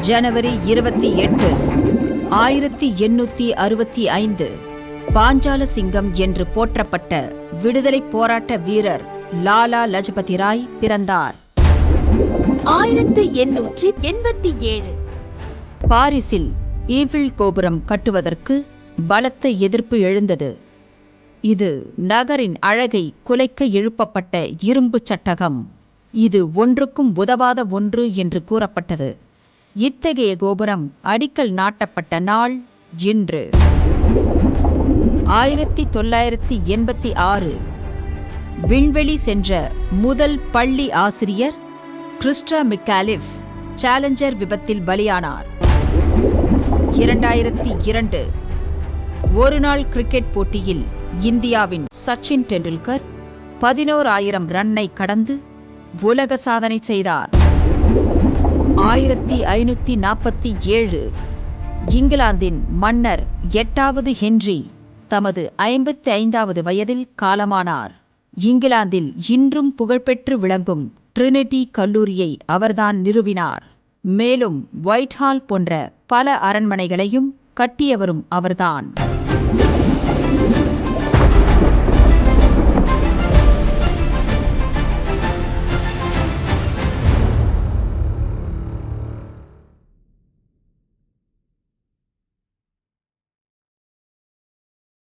ஜனவரி இருபத்தி எட்டு ஆயிரத்தி எண்ணூத்தி அறுபத்தி ஐந்து பாஞ்சால சிங்கம் என்று போற்றப்பட்ட விடுதலைப் போராட்ட வீரர் லாலா லஜபதி ராய் பிறந்தார். ஆயிரத்து எண்ணூற்றி எண்பத்தி ஏழு. பாரிஸில் ஈஃபில் கோபுரம் கட்டுவதற்கு பலத்த எதிர்ப்பு எழுந்தது. இது நகரின் அழகை குலைக்க எழுப்பப்பட்ட இரும்புச் சட்டகம். இது ஒன்றுக்கும் உதவாத ஒன்று என்று கூறப்பட்டது. இத்தகைய கோபுரம் அடிக்கல் நாட்டப்பட்ட நாள் இன்று. ஆயிரத்தி தொள்ளாயிரத்தி எண்பத்தி ஆறு. விண்வெளி சென்ற முதல் பள்ளி ஆசிரியர் கிறிஸ்டா மிக்காலிஃப் சேலஞ்சர் விபத்தில் பலியானார். இரண்டாயிரத்தி இரண்டு. ஒருநாள் கிரிக்கெட் போட்டியில் இந்தியாவின் சச்சின் டெண்டுல்கர் பதினோராயிரம் ரன்னை கடந்து உலக சாதனை செய்தார். ஆயிரத்தி ஐநூத்தி நாற்பத்தி ஏழு இங்கிலாந்தின் மன்னர் எட்டாவது ஹென்றி தமது ஐம்பத்தி ஐந்தாவது வயதில் காலமானார். இங்கிலாந்தில் இன்றும் புகழ்பெற்று விளங்கும் ட்ரினிட்டி கல்லூரியை அவர்தான் நிறுவினார். மேலும் ஒயிட் ஹால் போன்ற பல அரண்மனைகளையும் கட்டியவரும் அவர்தான்.